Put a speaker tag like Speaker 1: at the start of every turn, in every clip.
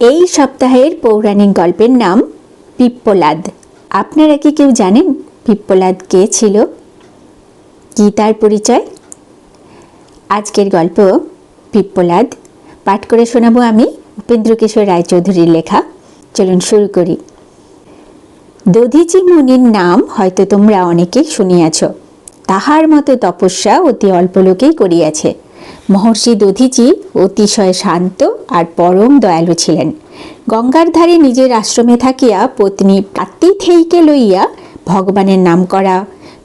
Speaker 1: এই সপ্তাহের পৌরাণিক গল্পের নাম পিপ্পলাদ। আপনারা কি কেউ জানেন পিপ্পলাদ কে ছিল? কি তার পরিচয়? আজকের গল্প পিপ্পলাদ। পাঠ করে শোনাবো আমি উপেন্দ্র কিশোর রায়চৌধুরীর লেখা। চলুন শুরু করি। দধিচি মুনির নাম হয়তো তোমরা অনেকেই শুনিয়াছ। তাহার মতো তপস্যা অতি অল্প লোকেই করিয়াছে। মহর্ষি দধিচি অতিশয় শান্ত আর পরম দয়ালু ছিলেন। গঙ্গার ধারে নিজের আশ্রমে থাকিয়া পত্নী পাতিথেইকে লইয়া ভগবানের নাম করা।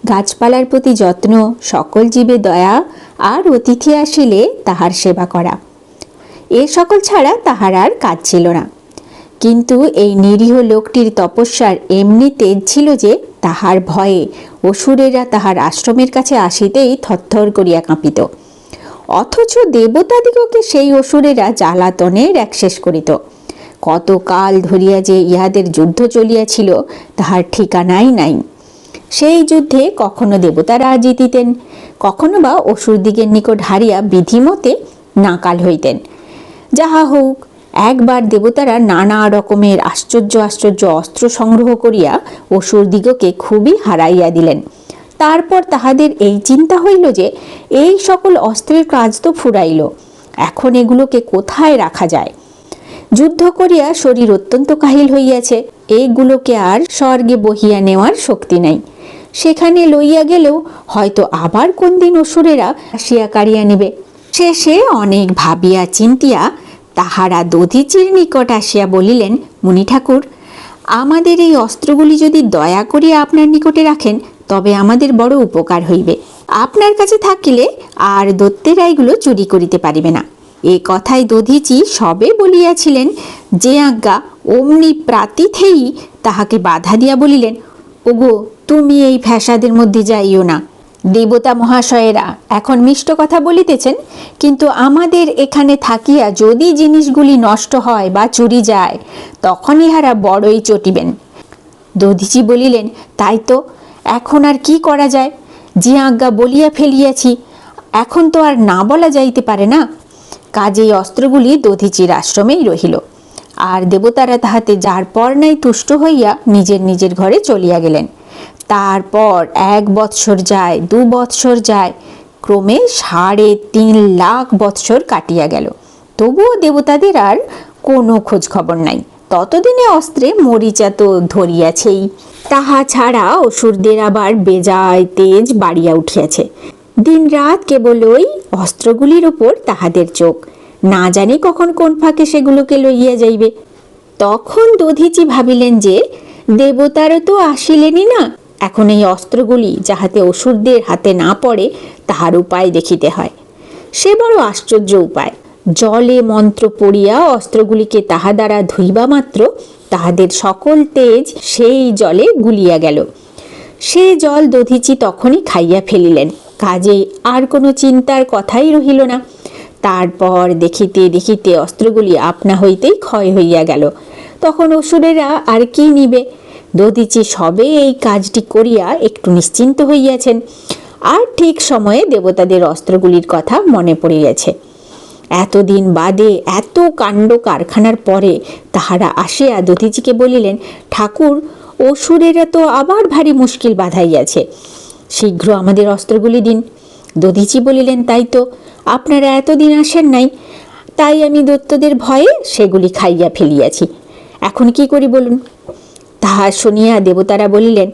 Speaker 1: গাছপালার প্রতি যত্ন, সকল জীবে দয়া আর অতিথি আসিলে তাহার সেবা করা। এ সকল ছাড়া তাহার আর কাজ ছিল না। কিন্তু এই নিরীহ লোকটির তপস্যার এমনি তেজ ছিল যে তাহার ভয়ে অসুরেরা তাহার আশ্রমের কাছে আসিতেই থরথর করিয়া কাঁপিত। অথচ দেবতাদিগকে সেই অসুরেরা জ্বালাতনের একশেষ করিত। কতকাল ধরিয়া যে ইহাদের যুদ্ধ চলিয়াছিল, তাহার ঠিকানাই নাই। সেই যুদ্ধে কখনো দেবতারা জিতিতেন, কখনো বা অসুরদিগের নিকট হারিয়া বিধিমতে নাকাল হইতেন। যাহা হোক, একবার দেবতারা নানা রকমের আশ্চর্য আশ্চর্য অস্ত্র সংগ্রহ করিয়া অসুরদিগকে খুবই হারাইয়া দিলেন। তারপর তাহাদের এই চিন্তা হইল যে এই সকল অস্ত্রের কাজ তো ফুরাইল, এখন এগুলোকে কোথায় রাখা যায়? যুদ্ধ করিয়া শরীর অত্যন্ত কাহিল হইয়াছে, এইগুলোকে আর স্বর্গে বহিয়া নেওয়ার শক্তি নাই। সেখানে লইয়া গেলেও হয়তো আবার কোন দিন অসুরেরা আসিয়া কাড়িয়া নেবে। শেষে অনেক ভাবিয়া চিন্তিয়া তাহারা দধিচির নিকট আসিয়া বলিলেন, মুনি ঠাকুর, আমাদের এই অস্ত্রগুলি যদি দয়া করিয়া আপনার নিকটে রাখেন তবে আমাদের বড় উপকার হইবে। আপনার কাছে থাকিলে আর দত্তেরা এগুলো চুরি করিতে পারিবে না। এ কথায় দধিচি সবে বলিয়াছিলেন, যে আজ্ঞা অমনি প্রাতিথেই তাহাকে বাধা দিয়া বলিলেন, ওগো, তুমি এই ফ্যাসাদের মধ্যে যাইও না। দেবতা মহাশয়েরা এখন মিষ্ট কথা বলিতেছেন, কিন্তু আমাদের এখানে থাকিয়া যদি জিনিসগুলি নষ্ট হয় বা চুরি যায়, তখন ইহারা বড়ই চটিবেন। দধিচি বলিলেন, তাই তো এখন আর কি করা যায়? যে আজ্ঞা বলিয়া ফেলিয়াছি, এখন তো আর না বলা যাইতে পারে না। কাজেই অস্ত্রগুলি দধিচির আশ্রমেই রহিল। আর দেবতারা তাহাতে যার পর নাই তুষ্ট হইয়া নিজের নিজের ঘরে চলিয়া গেলেন। তারপর এক বৎসর যায়, দু বৎসর যায়, ক্রমে সাড়ে তিন লাখ বৎসর কাটিয়া গেল। তবুও দেবতাদের আর কোনো খোঁজ খবর নাই। ততদিনে অস্ত্রে মরিচা তো ধরিয়াছেই। তাহা ছাড়া অসুরদের আবার বেজায় তেজ বাড়িয়া উঠিয়াছে। দিন রাত কেবল ওই অস্ত্রগুলির ওপর তাহাদের চোখ। না জানি কখন কোন ফাঁকে সেগুলোকে লইয়া যাইবে। তখন দধিচি ভাবিলেন যে দেবতারও তো আসিলেনই না। এখন এই অস্ত্রগুলি যাহাতে অসুরদের হাতে না পড়ে, তাহার উপায় দেখিতে হয়। সে বড় আশ্চর্য উপায়। জলে মন্ত্র পড়িয়া অস্ত্রগুলিকে তাহা দ্বারা ধুইবা মাত্র, তাহাদের সকল তেজ সেই জলে গুলিয়া গেল। সে জল দধিচি তখনই খাইয়া ফেলিলেন। কাজেই আর কোনো চিন্তার কথাই রহিল না। তারপর দেখিতে দেখিতে অস্ত্রগুলি আপনা হইতেই ক্ষয় হইয়া গেল। তখন অসুরেরা আর কি নিবে? দধিচি সবে এই কাজটি করিয়া একটু নিশ্চিন্ত হইয়াছেন। আর ঠিক সময়ে দেবতাদের অস্ত্রগুলির কথা মনে পড়িয়াছে। এতদিন বাদে এত কাণ্ড কারখানার পরে তাহারা আসিয়া দধিচিকে বলিলেন, ঠাকুর, অসুরেরা তো আবার ভারী মুশকিল বাধাইয়াছে। শীঘ্র আমাদের অস্ত্রগুলি দিন। দধিচি বলিলেন, তাই তো, আপনারা এতদিন আসেন নাই, তাই আমি দত্তদের ভয়ে সেগুলি খাইয়া ফেলিয়াছি। এখন কি করি বলুন? তাহা শুনিয়া দেবতারা বলিলেন,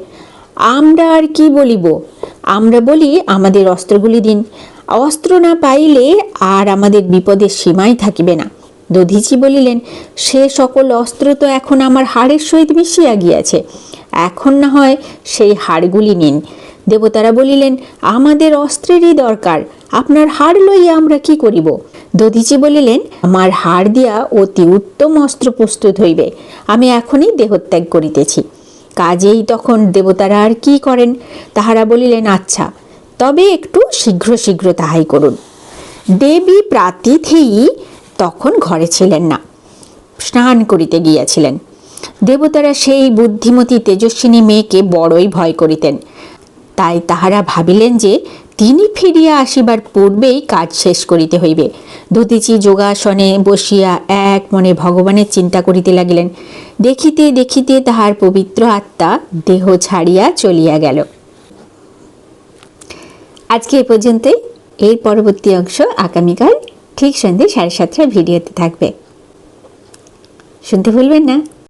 Speaker 1: আমরা আর কি বলিব? আমরা বলি আমাদের অস্ত্রগুলি দিন অস্ত্র না পাইলে আর আমাদের বিপদের সীমাই থাকিবে না। দধিচি বলিলেন, সে সকল অস্ত্র তো এখন আমার হাড়ের সহিত মিশিয়া গিয়াছে। এখন না হয় সেই হাড়গুলি নিন। দেবতারা বলিলেন, আমাদের অস্ত্রেরই দরকার। আপনার হাড় লইয়া আমরা কি করিব? দধিচি বলিলেন, আমার হাড় দিয়া অতি উত্তম অস্ত্র প্রস্তুত হইবে। আমি এখনই দেহত্যাগ করিতেছি। কাজেই তখন দেবতারা আর কি করেন? তাহারা বলিলেন আচ্ছা তবে একটু শীঘ্র শীঘ্র তাহাই করুন। দেবী প্রাতিথেয়ী তখন ঘরে ছিলেন না। স্নান করিতে গিয়াছিলেন। দেবতারা সেই বুদ্ধিমতী তেজস্বিনী মেয়েকে বড়ই ভয় করিতেন। তাই তাহারা ভাবিলেন যে, তিনি ফিরিয়া আসিবার পূর্বেই কাজ শেষ করিতে হইবে। দধিচি যোগাসনে বসিয়া এক মনে ভগবানের চিন্তা করিতে লাগিলেন। দেখিতে দেখিতে তাহার পবিত্র আত্মা দেহ ছাড়িয়া চলিয়া গেল। আজকে এ পর্যন্তই। এর পরবর্তী অংশ আগামীকাল, ঠিক সন্ধ্যে সাড়ে সাতটার ভিডিওতে থাকবে। শুনতে ভুলবেন না।